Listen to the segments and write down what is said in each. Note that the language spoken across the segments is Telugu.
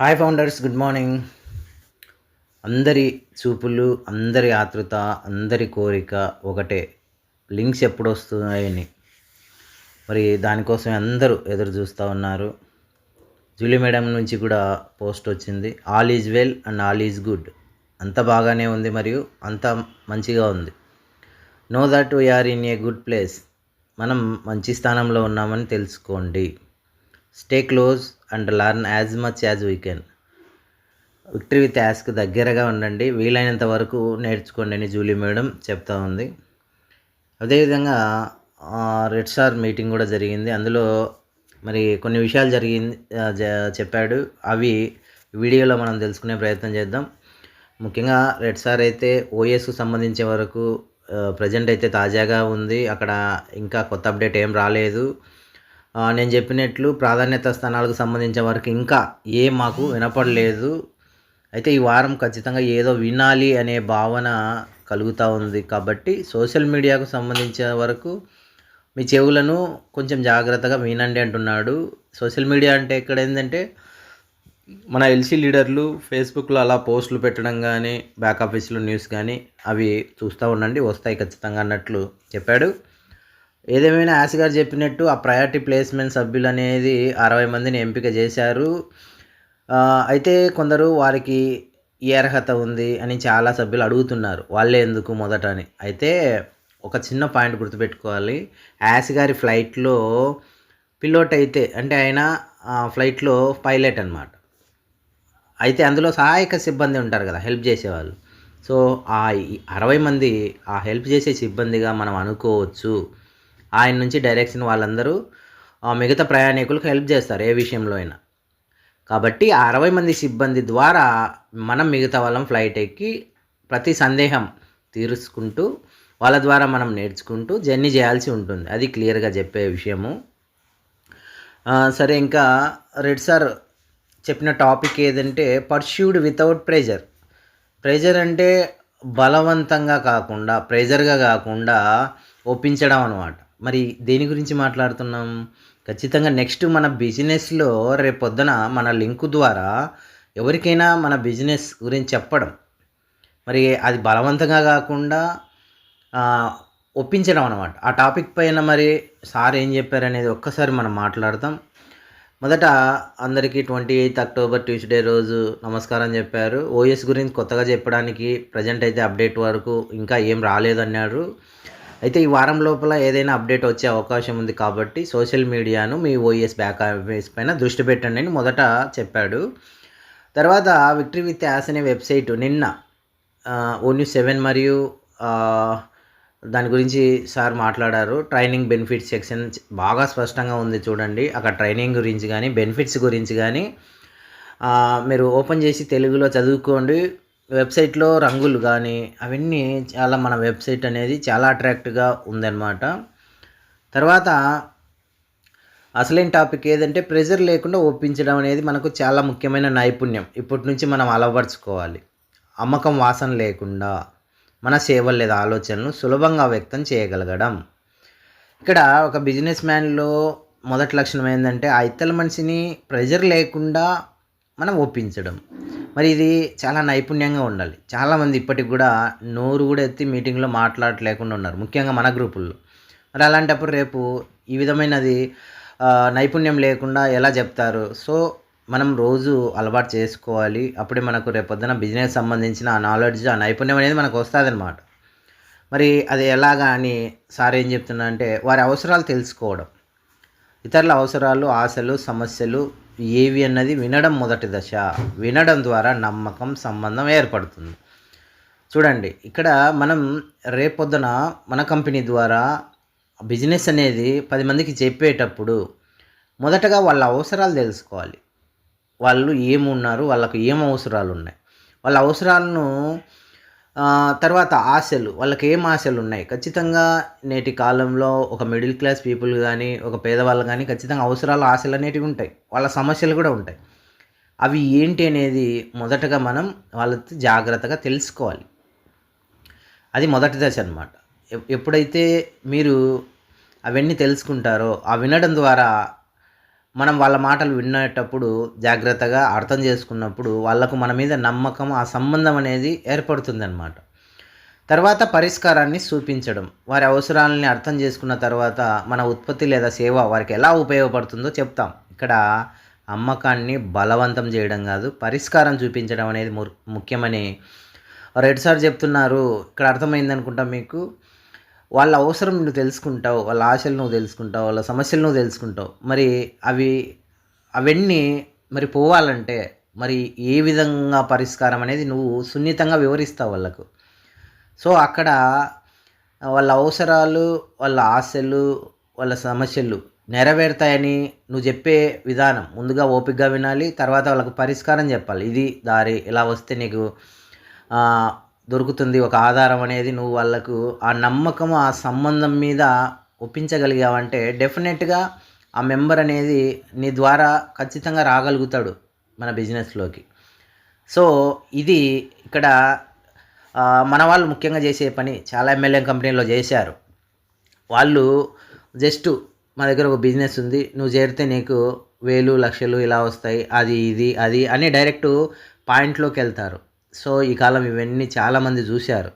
హాయ్ ఫౌండర్స్ గుడ్ మార్నింగ్ అందరి చూపులు అందరి ఆతృత అందరి కోరిక ఒకటే. లింక్స్ ఎప్పుడు వస్తున్నాయని మరి దానికోసం అందరూ ఎదురు చూస్తూ ఉన్నారు. జూలీ మేడం నుంచి కూడా పోస్ట్ వచ్చింది. All is well and all is good అంత బాగానే ఉంది మరియు అంత మంచిగా ఉంది. Know that we are in a good place మనం మంచి స్థానంలో ఉన్నామని తెలుసుకోండి. Stay close and learn as much as we can victory with ask దగ్గరగా ఉండండి. వీలైనంత వరకు నేర్చుకోండి అని జూలీ మేడం చెప్తా ఉంది. అదేవిధంగా రెడ్ స్టార్ మీటింగ్ కూడా జరిగింది. అందులో మరి కొన్ని విషయాలు జరిగింది చెప్పాడు. అవి వీడియోలో మనం తెలుసుకునే ప్రయత్నం చేద్దాం. ముఖ్యంగా రెడ్ స్టార్ అయితే ఓఎస్కు సంబంధించే వరకు ప్రజెంట్ అయితే తాజాగా ఉంది. అక్కడ ఇంకా కొత్త అప్డేట్ ఏం రాలేదు. నేను చెప్పినట్లు ప్రాధాన్యత స్థానాలకు సంబంధించిన వరకు ఇంకా ఏ మాకు వినపడలేదు. అయితే ఈ వారం ఖచ్చితంగా ఏదో వినాలి అనే భావన కలుగుతూ ఉంది కాబట్టి సోషల్ మీడియాకు సంబంధించిన వరకు మీ చెవులను కొంచెం జాగ్రత్తగా వినండి అంటున్నాడు. సోషల్ మీడియా అంటే ఇక్కడ ఏంటంటే మన ఎల్సీ లీడర్లు ఫేస్బుక్లో అలా పోస్టులు పెట్టడం కానీ బ్యాక్ ఆఫీస్లో న్యూస్ కానీ అవి చూస్తూ ఉండండి వస్తాయి ఖచ్చితంగా అన్నట్లు చెప్పాడు. ఏదేమైనా యాస్ గారు చెప్పినట్టు ఆ ప్రయారిటీ ప్లేస్మెంట్ సభ్యులు అనేది అరవై మందిని ఎంపిక చేశారు. అయితే కొందరు వారికి ఏ అర్హత ఉంది అని చాలా సభ్యులు అడుగుతున్నారు. వాళ్ళే ఎందుకు మొదట అని. అయితే ఒక చిన్న పాయింట్ గుర్తుపెట్టుకోవాలి. యాస్ గారి ఫ్లైట్లో పిలోట్ అయితే అంటే ఆయన ఆ, ఫ్లైట్లో పైలట్ అనమాట అయితే అందులో సహాయక సిబ్బంది ఉంటారు కదా హెల్ప్ చేసేవాళ్ళు. సో ఆ అరవై మంది ఆ హెల్ప్ చేసే సిబ్బందిగా మనం అనుకోవచ్చు. ఆయన నుంచి డైరెక్షన్ వాళ్ళందరూ మిగతా ప్రయాణికులకు హెల్ప్ చేస్తారు ఏ విషయంలో అయినా. కాబట్టి ఆ అరవై మంది సిబ్బంది ద్వారా మనం మిగతా వాళ్ళం ఫ్లైట్ ఎక్కి ప్రతి సందేహం తీర్చుకుంటూ వాళ్ళ ద్వారా మనం నేర్చుకుంటూ జర్నీ చేయాల్సి ఉంటుంది. అది క్లియర్గా చెప్పే విషయము. సరే ఇంకా రెడ్ సార్ చెప్పిన టాపిక్ ఏదంటే పర్ష్యూడ్ వితౌట్ ప్రెజర్ ప్రెజర్ అంటే బలవంతంగా కాకుండా ప్రెజర్గా కాకుండా ఒప్పించడం అనమాట మరి దేని గురించి మాట్లాడుతున్నాం? ఖచ్చితంగా నెక్స్ట్ మన బిజినెస్లో రేపొద్దున మన లింకు ద్వారా ఎవరికైనా మన బిజినెస్ గురించి చెప్పడం. మరి అది బలవంతంగా కాకుండా ఒప్పించడం అనమాట ఆ టాపిక్ పైన మరి సార్ ఏం చెప్పారనేది ఒక్కసారి మనం మాట్లాడతాం. మొదట అందరికీ ట్వంటీ ఎయిత్ అక్టోబర్ ట్యూస్డే రోజు నమస్కారం చెప్పారు. ఓఎస్ గురించి కొత్తగా చెప్పడానికి ప్రజెంట్ అయితే అప్డేట్ వరకు ఇంకా ఏం రాలేదన్నారు. అయితే ఈ వారం లోపల ఏదైనా అప్డేట్ వచ్చే అవకాశం ఉంది కాబట్టి సోషల్ మీడియాను మీ ఓఎస్ బ్యాక్ ఆఫీస్ పైన దృష్టి పెట్టండి అని మొదట చెప్పాడు. తర్వాత విక్టరీ విత్ యాస్ అనే వెబ్సైట్ నిన్న ఓన్యూ సెవెన్ మరియు దాని గురించి సార్ మాట్లాడారు. ట్రైనింగ్ బెనిఫిట్స్ సెక్షన్ బాగా స్పష్టంగా ఉంది చూడండి. అక్కడ ట్రైనింగ్ గురించి కానీ బెనిఫిట్స్ గురించి కానీ మీరు ఓపెన్ చేసి తెలుగులో చదువుకోండి. వెబ్సైట్లో రంగులు కానీ అవన్నీ చాలా మన వెబ్సైట్ అనేది చాలా అట్రాక్ట్గా ఉందన్నమాట. తర్వాత అసలైన టాపిక్ ఏదంటే ప్రెజర్ లేకుండా ఒప్పించడం అనేది మనకు చాలా ముఖ్యమైన నైపుణ్యం. ఇప్పటి నుంచి మనం అలవర్చుకోవాలి. అమ్మకం వాసన లేకుండా మన సేవలు లేదా ఆలోచనలు సులభంగా వ్యక్తం చేయగలగడం. ఇక్కడ ఒక బిజినెస్ మ్యాన్లో మొదటి లక్షణం ఏంటంటే ఆ ఇతర మనిషిని ప్రెజర్ లేకుండా మనం ఒప్పించడం. మరి ఇది చాలా నైపుణ్యంగా ఉండాలి. చాలామంది ఇప్పటికి కూడా నోరు కూడా ఎత్తి మీటింగ్లో మాట్లాడలేకుండా ఉన్నారు. ముఖ్యంగా మన గ్రూపుల్లో. మరి అలాంటప్పుడు రేపు ఈ విధమైనది నైపుణ్యం లేకుండా ఎలా చెప్తారు? సో మనం రోజు అలవాటు చేసుకోవాలి. అప్పుడే మనకు రేపొద్దున బిజినెస్ సంబంధించిన ఆ నాలెడ్జ్ ఆ నైపుణ్యం అనేది మనకు వస్తుందన్నమాట. మరి అది ఎలాగా అని సార్ ఏం చెప్తున్నా అంటే వారి అవసరాలు తెలుసుకోవడం. ఇతరుల అవసరాలు ఆశలు సమస్యలు ఏవి అన్నది వినడం మొదటి దశ. వినడం ద్వారా నమ్మకం సంబంధం ఏర్పడుతుంది. చూడండి ఇక్కడ మనం రేపొద్దున మన కంపెనీ ద్వారా బిజినెస్ అనేది పది మందికి చెప్పేటప్పుడు మొదటగా వాళ్ళ అవసరాలు తెలుసుకోవాలి. వాళ్ళు ఏమున్నారు? వాళ్ళకు ఏం అవసరాలు ఉన్నాయి? వాళ్ళ అవసరాలను తర్వాత ఆశలు వాళ్ళకి ఏం ఆశలు ఉన్నాయి ఖచ్చితంగా నేటి కాలంలో ఒక మిడిల్ క్లాస్ పీపుల్ కానీ ఒక పేదవాళ్ళు కానీ ఖచ్చితంగా అవసరాలు ఆశలు అనేటివి ఉంటాయి. వాళ్ళ సమస్యలు కూడా ఉంటాయి. అవి ఏంటి అనేది మొదటగా మనం వాళ్ళతో జాగ్రత్తగా తెలుసుకోవాలి. అది మొదటి దశ అనమాట ఎప్పుడైతే మీరు అవన్నీ తెలుసుకుంటారో ఆ వినడం ద్వారా మనం వాళ్ళ మాటలు వినేటప్పుడు జాగ్రత్తగా అర్థం చేసుకున్నప్పుడు వాళ్ళకు మన మీద నమ్మకం ఆ సంబంధం అనేది ఏర్పడుతుందన్నమాట. తర్వాత పరిష్కారాన్ని చూపించడం. వారి అవసరాలని అర్థం చేసుకున్న తర్వాత మన ఉత్పత్తి లేదా సేవ వారికి ఎలా ఉపయోగపడుతుందో చెప్తాం. ఇక్కడ అమ్మకాన్ని బలవంతం చేయడం కాదు పరిష్కారం చూపించడం అనేది ము- ముఖ్యమని రెడ్ సార్ చెప్తున్నారు. ఇక్కడ అర్థమైంది అనుకుంటా మీకు. వాళ్ళ అవసరం నువ్వు తెలుసుకుంటావు వాళ్ళ ఆశలు నువ్వు తెలుసుకుంటావు వాళ్ళ సమస్యలు నువ్వు తెలుసుకుంటావు. మరి అవి అవన్నీ మరి పోవాలంటే మరి ఏ విధంగా పరిష్కారం అనేది నువ్వు సున్నితంగా వివరిస్తావు వాళ్ళకు. సో అక్కడ వాళ్ళ అవసరాలు వాళ్ళ ఆశలు వాళ్ళ సమస్యలు నెరవేరుతాయని నువ్వు చెప్పే విధానం. ముందుగా ఓపికగా వినాలి తర్వాత వాళ్ళకు పరిష్కారం చెప్పాలి. ఇది దారి ఇలా వస్తే నీకు దొరుకుతుంది. ఒక ఆధారం అనేది నువ్వు వాళ్ళకు ఆ నమ్మకం ఆ సంబంధం మీద ఒప్పించగలిగావంటే డెఫినెట్గా ఆ మెంబర్ అనేది నీ ద్వారా ఖచ్చితంగా రాగలుగుతాడు మన బిజినెస్లోకి. సో ఇది ఇక్కడ మన వాళ్ళు ముఖ్యంగా చేసే పని చాలా ఎమ్మెల్యే కంపెనీలో చేశారు. వాళ్ళు జస్ట్ మా దగ్గర ఒక బిజినెస్ ఉంది నువ్వు చేరితే నీకు వేలు లక్షలు ఇలా వస్తాయి అది ఇది అది అని డైరెక్ట్ పాయింట్లోకి వెళ్తారు. సో ఈ కాలం ఇవన్నీ చాలామంది చూశారు.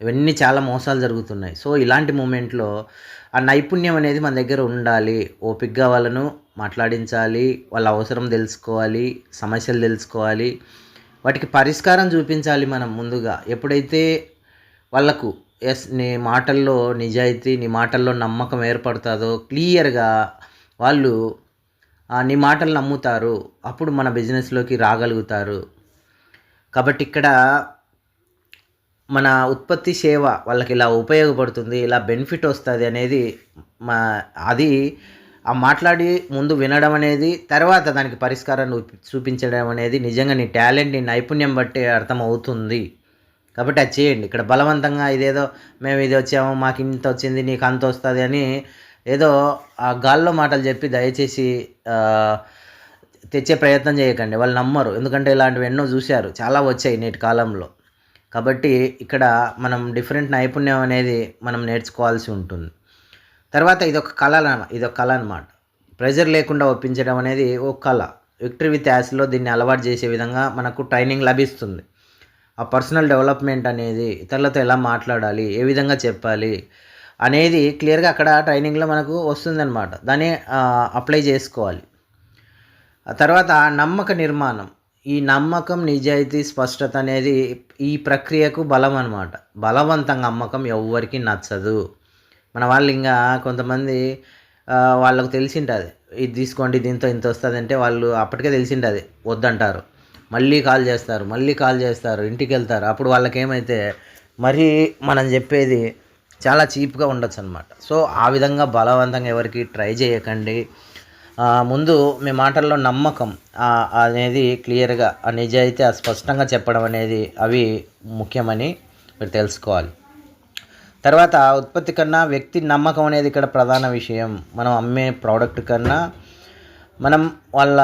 ఇవన్నీ చాలా మోసాలు జరుగుతున్నాయి. సో ఇలాంటి మూమెంట్లో ఆ నైపుణ్యం అనేది మన దగ్గర ఉండాలి. ఓపిక్గా వాళ్ళను మాట్లాడించాలి. వాళ్ళ అవసరం తెలుసుకోవాలి. సమస్యలు తెలుసుకోవాలి. వాటికి పరిష్కారం చూపించాలి మనం ముందుగా. ఎప్పుడైతే వాళ్ళకు ఎస్ నీ మాటల్లో నిజాయితీ నీ మాటల్లో నమ్మకం ఏర్పడుతుందో క్లియర్గా వాళ్ళు ఆ, నీ మాటలు నమ్ముతారు. అప్పుడు మన బిజినెస్లోకి రాగలుగుతారు. కాబట్టి ఇక్కడ మన ఉత్పత్తి సేవ వాళ్ళకి ఇలా ఉపయోగపడుతుంది ఇలా బెనిఫిట్ వస్తుంది అనేది మా అది ఆ మాట్లాడి ముందు వినడం అనేది తర్వాత దానికి పరిష్కారాన్ని చూపించడం అనేది నిజంగా నీ టాలెంట్ నీ నైపుణ్యం బట్టి అర్థమవుతుంది. కాబట్టి అది చేయండి. ఇక్కడ బలవంతంగా ఇదేదో మేము ఇది వచ్చాము మాకు ఇంత వచ్చింది నీకు అంత వస్తుంది అని ఏదో ఆ గాల్లో మాటలు చెప్పి దయచేసి తెచ్చే ప్రయత్నం చేయకండి. వాళ్ళు నమ్మరు. ఎందుకంటే ఇలాంటివి ఎన్నో చూశారు. చాలా వచ్చాయి నేటి కాలంలో. కాబట్టి ఇక్కడ మనం డిఫరెంట్ నైపుణ్యం అనేది మనం నేర్చుకోవాల్సి ఉంటుంది. తర్వాత ఇదొక కళ ఇదొక కళ అనమాట ప్రెజర్ లేకుండా ఒప్పించడం అనేది ఒక కళ. విక్టరీ విత్ యాస్లో దీన్ని అలవాటు చేసే విధంగా మనకు ట్రైనింగ్ లభిస్తుంది. ఆ పర్సనల్ డెవలప్మెంట్ అనేది ఇతరులతో ఎలా మాట్లాడాలి ఏ విధంగా చెప్పాలి అనేది క్లియర్గా అక్కడ ట్రైనింగ్లో మనకు వస్తుందన్నమాట. దాన్ని అప్లై చేసుకోవాలి. తర్వాత నమ్మక నిర్మాణం. ఈ నమ్మకం నిజాయితీ స్పష్టత అనేది ఈ ప్రక్రియకు బలం అనమాట బలవంతంగా అమ్మకం ఎవ్వరికి నచ్చదు. మన వాళ్ళు ఇంకా కొంతమంది వాళ్ళకు తెలిసింటుంది. ఇది తీసుకోండి దీంతో ఇంత వస్తుంది అంటే వాళ్ళు అప్పటికే తెలిసింటుంది. వద్దంటారు. మళ్ళీ కాల్ చేస్తారు మళ్ళీ కాల్ చేస్తారు ఇంటికి వెళ్తారు అప్పుడు వాళ్ళకి ఏమైతే మరీ మనం చెప్పేది చాలా చీప్గా ఉండొచ్చు అనమాట సో ఆ విధంగా బలవంతంగా ఎవరికి ట్రై చేయకండి. ముందు మీ మాటల్లో నమ్మకం అనేది క్లియర్గా ఆ నిజాయితీ ఆ స్పష్టంగా చెప్పడం అనేది అవి ముఖ్యమని మీరు తెలుసుకోవాలి. తర్వాత ఉత్పత్తి కన్నా వ్యక్తి నమ్మకం అనేది ఇక్కడ ప్రధాన విషయం. మనం అమ్మే ప్రోడక్ట్ కన్నా మనం వాళ్ళ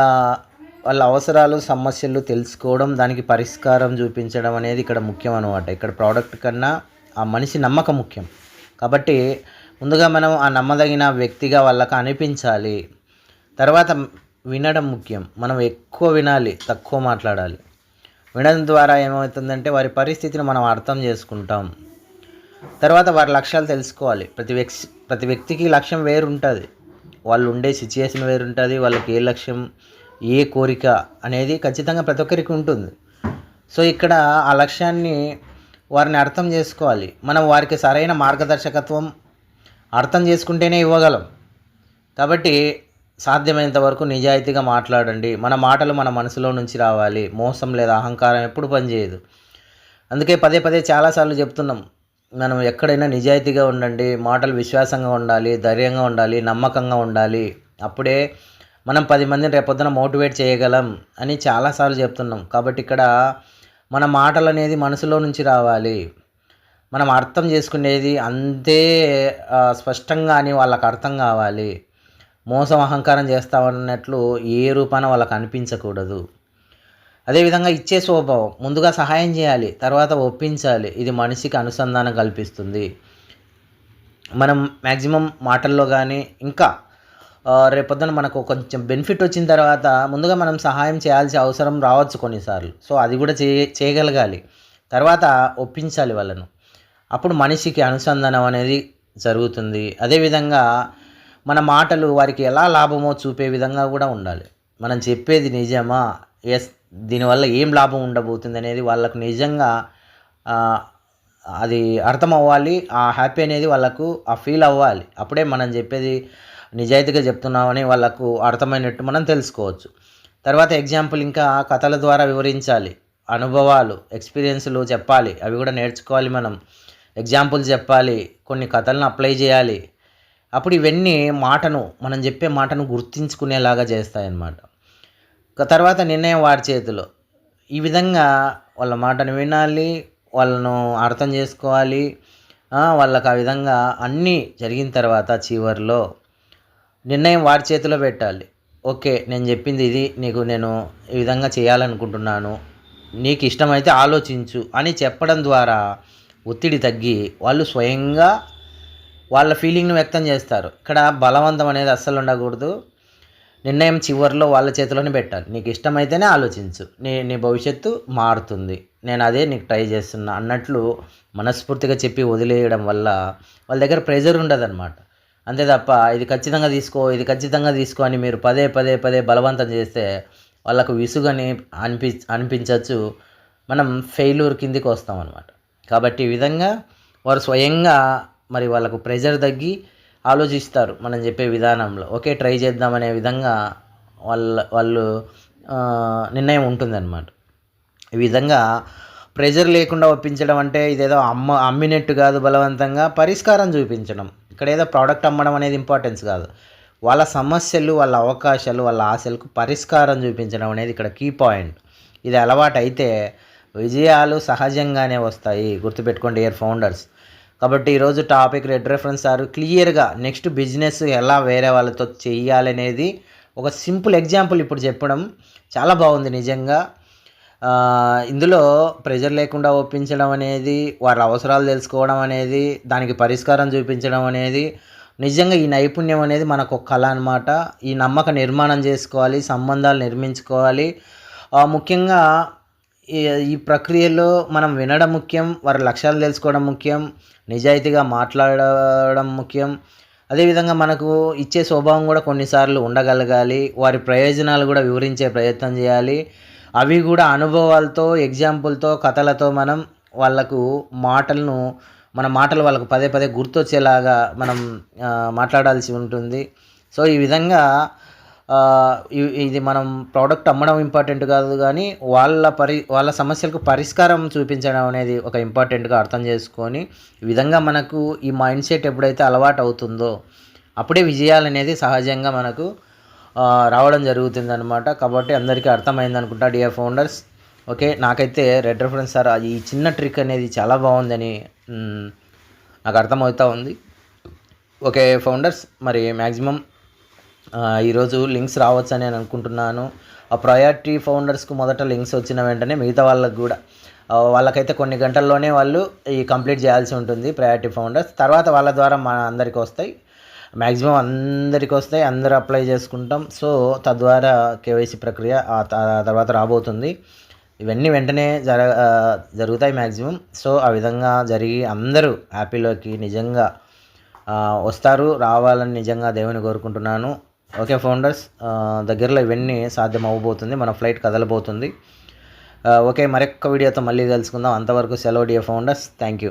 వాళ్ళ అవసరాలు సమస్యలు తెలుసుకోవడం దానికి పరిష్కారం చూపించడం అనేది ఇక్కడ ముఖ్యం అనమాట ఇక్కడ ప్రోడక్ట్ కన్నా ఆ మనిషి నమ్మకం ముఖ్యం. కాబట్టి ముందుగా మనం ఆ నమ్మదగిన వ్యక్తిగా వాళ్ళకి అనిపించాలి. తర్వాత వినడం ముఖ్యం. మనం ఎక్కువ వినాలి తక్కువ మాట్లాడాలి. వినడం ద్వారా ఏమవుతుందంటే వారి పరిస్థితిని మనం అర్థం చేసుకుంటాం. తర్వాత వారి లక్ష్యాలు తెలుసుకోవాలి. ప్రతి వ్యక్తి ప్రతి వ్యక్తికి లక్ష్యం వేరు ఉంటుంది వాళ్ళు ఉండే సిచ్యుయేషన్ వేరు ఉంటుంది వాళ్ళకి ఏ లక్ష్యం ఏ కోరిక అనేది ఖచ్చితంగా ప్రతి ఒక్కరికి ఉంటుంది. సో ఇక్కడ ఆ లక్ష్యాన్ని వారిని అర్థం చేసుకోవాలి. మనం వారికి సరైన మార్గదర్శకత్వం అర్థం చేసుకుంటేనే ఇవ్వగలం. కాబట్టి సాధ్యమైనంత వరకు నిజాయితీగా మాట్లాడండి. మన మాటలు మన మనసులో నుంచి రావాలి. మోసం లేదా అహంకారం ఎప్పుడు పనిచేయదు. అందుకే పదే పదే చాలాసార్లు చెప్తున్నాం. మనం ఎక్కడైనా నిజాయితీగా ఉండండి. మాటలు విశ్వాసంగా ఉండాలి. ధైర్యంగా ఉండాలి. నమ్మకంగా ఉండాలి. అప్పుడే మనం పది మందిని రేపొద్దున మోటివేట్ చేయగలం అని చాలాసార్లు చెప్తున్నాం. కాబట్టి ఇక్కడ మన మాటలు అనేది మనసులో నుంచి రావాలి. మనం అర్థం చేసుకునేది అంతే స్పష్టంగా అని వాళ్ళకి అర్థం కావాలి. మోసం అహంకారం చేస్తామన్నట్లు ఏ రూపాన వాళ్ళకు అనిపించకూడదు అదేవిధంగా ఇచ్చే స్వభావం ముందుగా సహాయం చేయాలి తర్వాత ఒప్పించాలి ఇది మనిషికి అనుసంధానం కల్పిస్తుంది. మనం మ్యాక్సిమం మాటల్లో కానీ ఇంకా రేపొద్దున మనకు కొంచెం బెనిఫిట్ వచ్చిన తర్వాత ముందుగా మనం సహాయం చేయాల్సిన అవసరం రావచ్చు కొన్నిసార్లు. సో అది కూడా చే చేయగలగాలి. తర్వాత ఒప్పించాలి వాళ్ళను. అప్పుడు మనిషికి అనుసంధానం అనేది జరుగుతుంది. అదేవిధంగా మన మాటలు వారికి ఎలా లాభమో చూపే విధంగా కూడా ఉండాలి. మనం చెప్పేది నిజమా? ఎస్ దీనివల్ల ఏం లాభం ఉండబోతుంది అనేది వాళ్ళకు నిజంగా అది అర్థం అవ్వాలి ఆ హ్యాపీ అనేది వాళ్ళకు ఆ ఫీల్ అవ్వాలి. అప్పుడే మనం చెప్పేది నిజాయితీగా చెప్తున్నామని వాళ్ళకు అర్థమైనట్టు మనం తెలుసుకోవచ్చు. తర్వాత ఎగ్జాంపుల్ ఇంకా కథల ద్వారా వివరించాలి. అనుభవాలు ఎక్స్పీరియన్స్లు చెప్పాలి. అవి కూడా నేర్చుకోవాలి మనం. ఎగ్జాంపుల్స్ చెప్పాలి. కొన్ని కథలను అప్లై చేయాలి. అప్పుడు ఇవన్నీ మాటను మనం చెప్పే మాటను గుర్తించుకునేలాగా చేస్తాయన్నమాట. తర్వాత నిర్ణయం వారి చేతిలో. ఈ విధంగా వాళ్ళ మాటను వినాలి వాళ్ళను అర్థం చేసుకోవాలి. వాళ్ళకు వాళ్ళకి ఆ విధంగా అన్నీ జరిగిన తర్వాత చివరిలో నిర్ణయం వారి చేతిలో పెట్టాలి. ఓకే నేను చెప్పింది ఇది నీకు నేను ఈ విధంగా చేయాలనుకుంటున్నాను నీకు ఇష్టమైతే ఆలోచించు అని చెప్పడం ద్వారా ఒత్తిడి తగ్గి వాళ్ళు స్వయంగా వాళ్ళ ఫీలింగ్ను వ్యక్తం చేస్తారు. ఇక్కడ బలవంతం అనేది అస్సలు ఉండకూడదు. నిర్ణయం చివరిలో వాళ్ళ చేతిలోనే పెట్టాలి. నీకు ఇష్టమైతేనే ఆలోచించు. నీ నీ భవిష్యత్తు మారుతుంది. నేను అదే నీకు ట్రై చేస్తున్నా అన్నట్లు మనస్ఫూర్తిగా చెప్పి వదిలేయడం వల్ల వాళ్ళ దగ్గర ప్రెజర్ ఉండదన్నమాట. అంతే తప్ప ఇది ఖచ్చితంగా తీసుకో ఇది ఖచ్చితంగా తీసుకో అని మీరు పదే పదే పదే బలవంతం చేస్తే వాళ్ళకు విసుగని అనిపి అనిపించవచ్చు మనం ఫెయిల్యూర్ కిందికి వస్తాం అనమాట కాబట్టి ఈ విధంగా వారు స్వయంగా మరి వాళ్ళకు ప్రెజర్ తగ్గి ఆలోచిస్తారు మనం చెప్పే విధానంలో. ఓకే ట్రై చేద్దామనే విధంగా వాళ్ళ వాళ్ళు నిర్ణయం ఉంటుందన్నమాట. ఈ విధంగా ప్రెజర్ లేకుండా ఒప్పించడం అంటే ఇదేదో అమ్మ అమ్మినట్టు కాదు బలవంతంగా పరిష్కారం చూపించడం. ఇక్కడ ఏదో ప్రోడక్ట్ అమ్మడం అనేది ఇంపార్టెన్స్ కాదు. వాళ్ళ సమస్యలు వాళ్ళ అవకాశాలు వాళ్ళ ఆశలకు పరిష్కారం చూపించడం అనేది ఇక్కడ కీ పాయింట్ ఇది అలవాటు అయితే విజయాలు సహజంగానే వస్తాయి. గుర్తుపెట్టుకోండి ఇయర్ ఫౌండర్స్ కాబట్టి ఈరోజు టాపిక్ రెడ్ రెఫరెన్స్ సార్. క్లియర్గా నెక్స్ట్ బిజినెస్ ఎలా వేరే వాళ్ళతో చేయాలనేది ఒక సింపుల్ ఎగ్జాంపుల్ ఇప్పుడు చెప్పడం చాలా బాగుంది నిజంగా. ఇందులో ప్రెజర్ లేకుండా ఒప్పించడం అనేది వారి అవసరాలు తెలుసుకోవడం అనేది దానికి పరిష్కారం చూపించడం అనేది నిజంగా ఈ నైపుణ్యం అనేది మనకు ఒక కళ అనమాట ఈ నమ్మక నిర్మాణం చేసుకోవాలి సంబంధాలు నిర్మించుకోవాలి. ముఖ్యంగా ఈ ఈ ప్రక్రియలో మనం వినడం ముఖ్యం వారి లక్ష్యాలు తెలుసుకోవడం ముఖ్యం. నిజాయితీగా మాట్లాడడం ముఖ్యం. అదేవిధంగా మనకు ఇచ్చే స్వభావం కూడా కొన్నిసార్లు ఉండగలగాలి. వారి ప్రయోజనాలు కూడా వివరించే ప్రయత్నం చేయాలి. అవి కూడా అనుభవాలతో ఎగ్జాంపుల్తో కథలతో మనం వాళ్ళకు మాటలను మన మాటలు వాళ్ళకు పదే పదే గుర్తొచ్చేలాగా మనం మాట్లాడాల్సి ఉంటుంది. సో ఈ విధంగా ఇది మనం ప్రోడక్ట్ అమ్మడం ఇంపార్టెంట్ కాదు కానీ వాళ్ళ పరి వాళ్ళ సమస్యలకు పరిష్కారం చూపించడం అనేది ఒక ఇంపార్టెంట్గా అర్థం చేసుకొని ఈ విధంగా మనకు ఈ మైండ్ సెట్ ఎప్పుడైతే అలవాటు అవుతుందో అప్పుడే విజయాలు అనేది సహజంగా మనకు రావడం జరుగుతుంది అనమాట కాబట్టి అందరికీ అర్థమైంది అనుకుంటా డియర్ ఫౌండర్స్ ఓకే నాకైతే రెడ్ రెఫరెన్స్ సార్ ఈ చిన్న ట్రిక్ అనేది చాలా బాగుందని నాకు అర్థమవుతూ ఉంది. ఓకే ఫౌండర్స్ మరి మ్యాక్సిమం ఈరోజు లింక్స్ రావచ్చు అని నేను అనుకుంటున్నాను. ఆ ప్రయారిటీ ఫౌండర్స్కు మొదట లింక్స్ వచ్చిన వెంటనే మిగతా వాళ్ళకు కూడా. వాళ్ళకైతే కొన్ని గంటల్లోనే వాళ్ళు ఈ కంప్లీట్ చేయాల్సి ఉంటుంది ప్రయారిటీ ఫౌండర్స్. తర్వాత వాళ్ళ ద్వారా మన అందరికి వస్తాయి. మ్యాక్సిమం అందరికి వస్తాయి. అందరూ అప్లై చేసుకుంటాం. సో తద్వారా కేవైసీ ప్రక్రియ ఆ తర్వాత రాబోతుంది. ఇవన్నీ వెంటనే జర జరుగుతాయి మ్యాక్సిమం సో ఆ విధంగా జరిగి అందరూ హ్యాపీలోకి నిజంగా వస్తారు. రావాలని నిజంగా దేవుని కోరుకుంటున్నాను. ఓకే ఫౌండర్స్ దగ్గరలో ఇవన్నీ సాధ్యం అవ్వబోతుంది మన ఫ్లైట్ కదలబోతుంది. ఓకే మరొక్క వీడియోతో మళ్ళీ కలుసుకుందాం. అంతవరకు సెలవు డియర్ ఫౌండర్స్ థ్యాంక్ యూ